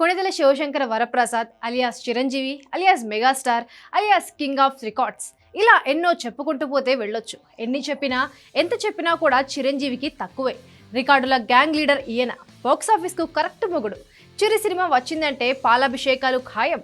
Konidela Siva Sankara Varaprasad alias Chiranjeevi alias megastar alias king of records. ఇలా ఎన్నో చెప్పుకుంటూ పోతే వెళ్ళొచ్చు. ఎన్ని చెప్పినా ఎంత చెప్పినా కూడా చిరంజీవికి తక్కువే. రికార్డుల గ్యాంగ్ లీడర్ ఈయన. బాక్స్ ఆఫీస్కు కరెక్ట్ మొగుడు. చిరు సినిమా వచ్చిందంటే పాలాభిషేకాలు ఖాయం.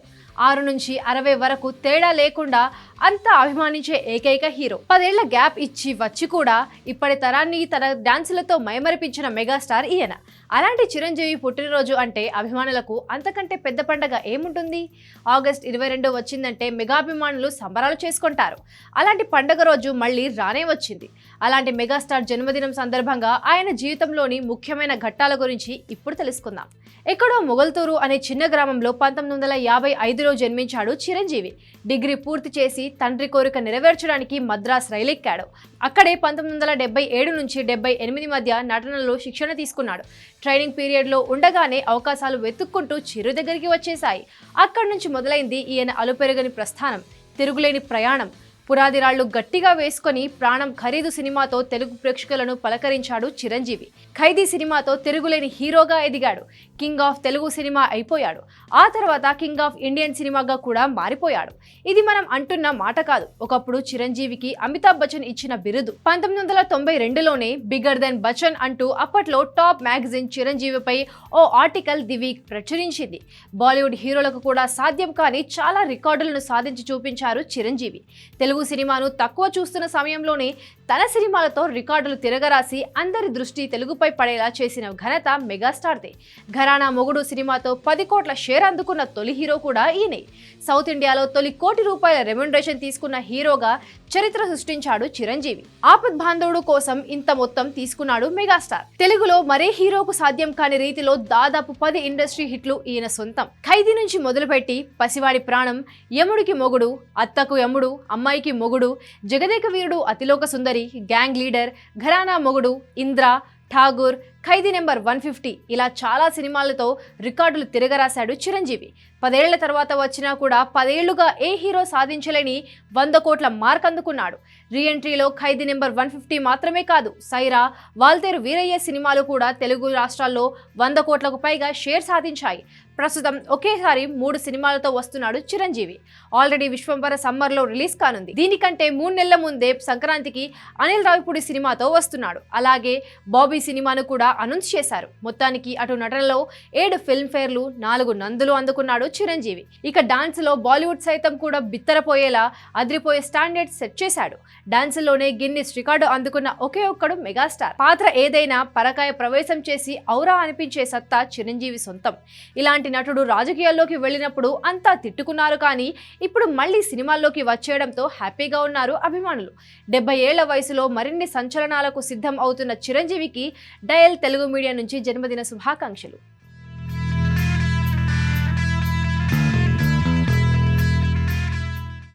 ఆరు నుంచి అరవై వరకు తేడా లేకుండా అంతా అభిమానించే ఏకైక హీరో. పదేళ్ళ గ్యాప్ ఇచ్చి వచ్చి కూడా ఇప్పటి తరాన్ని తన డాన్సులతో మైమరిపించిన మెగాస్టార్ ఈయన. అలాంటి చిరంజీవి పుట్టినరోజు అంటే అభిమానులకు అంతకంటే పెద్ద పండగ ఏముంటుంది? ఆగస్ట్ ఇరవై రెండు వచ్చిందంటే మెగాభిమానులు సంబరాలు చేసుకుంటారు. అలాంటి పండగ రోజు మళ్ళీ రానే వచ్చింది. అలాంటి మెగాస్టార్ జన్మదినం సందర్భంగా ఆయన జీవితంలోని ముఖ్యమైన ఘట్టాల గురించి ఇప్పుడు తెలుసుకుందాం. ఎక్కడో మొగల్తూరు అనే చిన్న గ్రామంలో పంతొమ్మిది వందల యాభై ఐదులో జన్మించాడు చిరంజీవి. డిగ్రీ పూర్తి చేసి తండ్రి కోరిక నెరవేర్చడానికి మద్రాస్ రైలెక్కాడు. అక్కడే పంతొమ్మిది వందల డెబ్బై ఏడు నుంచి డెబ్బై ఎనిమిది మధ్య నటనలో శిక్షణ తీసుకున్నాడు. ట్రైనింగ్ పీరియడ్లో ఉండగానే అవకాశాలు వెతుక్కుంటూ చిరు దగ్గరికి వచ్చేశాయి. అక్కడి నుంచి మొదలైంది ఈయన అలుపెరగని ప్రస్థానం తిరుగులేని ప్రయాణం పునాది రాళ్ళు గట్టిగా వేసుకొని ప్రాణం ఖరీదు సినిమాతో తెలుగు ప్రేక్షకులను పలకరించాడు చిరంజీవి. ఖైదీ సినిమాతో తిరుగులేని హీరోగా ఎదిగాడు. కింగ్ ఆఫ్ తెలుగు సినిమా అయిపోయాడు. ఆ తర్వాత కింగ్ ఆఫ్ ఇండియన్ సినిమాగా కూడా మారిపోయాడు. ఇది మనం అంటున్న మాట కాదు. ఒకప్పుడు చిరంజీవికి అమితాబ్ బచ్చన్ ఇచ్చిన బిరుదు. పంతొమ్మిది వందల తొంభై రెండులోనే బిగ్గర్ దెన్ బచ్చన్ అంటూ అప్పట్లో టాప్ మ్యాగజైన్ చిరంజీవిపై ఓ ఆర్టికల్ ది వీక్ ప్రచురించింది. బాలీవుడ్ హీరోలకు కూడా సాధ్యం కాని చాలా రికార్డులను సాధించి చూపించారు చిరంజీవి. తెలుగు తెలుగు సినిమాను తక్కువ చూస్తున్న సమయంలోనే తన సినిమాలతో రికార్డులు తిరగరాసి అందరి దృష్టి తెలుగుపై పడేలా చేసిన ఘనత మెగాస్టార్దే. ఘరానా మొగుడు సినిమాతో పది కోట్ల షేర్ అందుకున్న తొలి హీరో కూడా ఈయనే. సౌత్ ఇండియాలో తొలి కోటి రూపాయల రెమ్యునరేషన్ తీసుకున్న హీరోగా చరిత్ర సృష్టించాడు చిరంజీవి. ఆపద్ బాంధవుడు కోసం ఇంత మొత్తం తీసుకున్నాడు మెగాస్టార్. తెలుగులో మరే హీరోకు సాధ్యం కాని రీతిలో దాదాపు పది ఇండస్ట్రీ హిట్లు ఈయన సొంతం. ఖైదీ నుంచి మొదలుపెట్టి పసివాడి ప్రాణం యముడికి మొగుడు అత్తకు యముడు అమ్మాయికి మొగుడు Jagadeka Veerudu Athiloka Sundari gang leader Gharana Mogudu Indra Tagore Khaidi number one fifty. ఇలా చాలా సినిమాలతో రికార్డులు తిరగరాశాడు చిరంజీవి. పదేళ్ళ తర్వాత వచ్చినా కూడా పదేళ్ళుగా ఏ హీరో సాధించలేని వంద కోట్ల మార్క్ అందుకున్నాడు. రీఎంట్రీలో ఖైదీ నెంబర్ వన్ ఫిఫ్టీ మాత్రమే కాదు సైరా వాల్తేరు వీరయ్య సినిమాలు కూడా తెలుగు రాష్ట్రాల్లో వంద కోట్లకు పైగా షేర్ సాధించాయి. ప్రస్తుతం ఒకేసారి మూడు సినిమాలతో వస్తున్నాడు చిరంజీవి. ఆల్రెడీ విశ్వంబర సమ్మర్లో రిలీజ్ కానుంది. దీనికంటే మూడు నెలల ముందే సంక్రాంతికి అనిల్ రావిపూడి సినిమాతో వస్తున్నాడు. అలాగే బాబీ సినిమాను కూడా అనౌన్స్ చేశారు. మొత్తానికి అటు నటనలో ఏడు ఫిల్మ్ఫేర్లు నాలుగు నందులు అందుకున్నాడు చిరంజీవి. ఇక డాన్స్లో బాలీవుడ్ సైతం కూడా బిత్తరపోయేలా అదిరిపోయే స్టాండర్డ్ సెట్ చేశాడు. డాన్స్లోనే గిన్నిస్ రికార్డు అందుకున్న ఒకే ఒక్కడు మెగాస్టార్. పాత్ర ఏదైనా పరకాయ ప్రవేశం చేసి ఔరా అనిపించే సత్తా చిరంజీవి సొంతం. ఇలాంటి నటుడు రాజకీయాల్లోకి వెళ్ళినప్పుడు అంతా తిట్టుకున్నారు కానీ ఇప్పుడు మళ్ళీ సినిమాల్లోకి వచ్చేయడంతో హ్యాపీగా ఉన్నారు అభిమానులు. డెబ్బై ఏళ్ళ వయసులో మరిన్ని సంచలనాలకు సిద్ధం అవుతున్న చిరంజీవికి డయల్ తెలుగు మీడియా నుంచి జన్మదిన శుభాకాంక్షలు.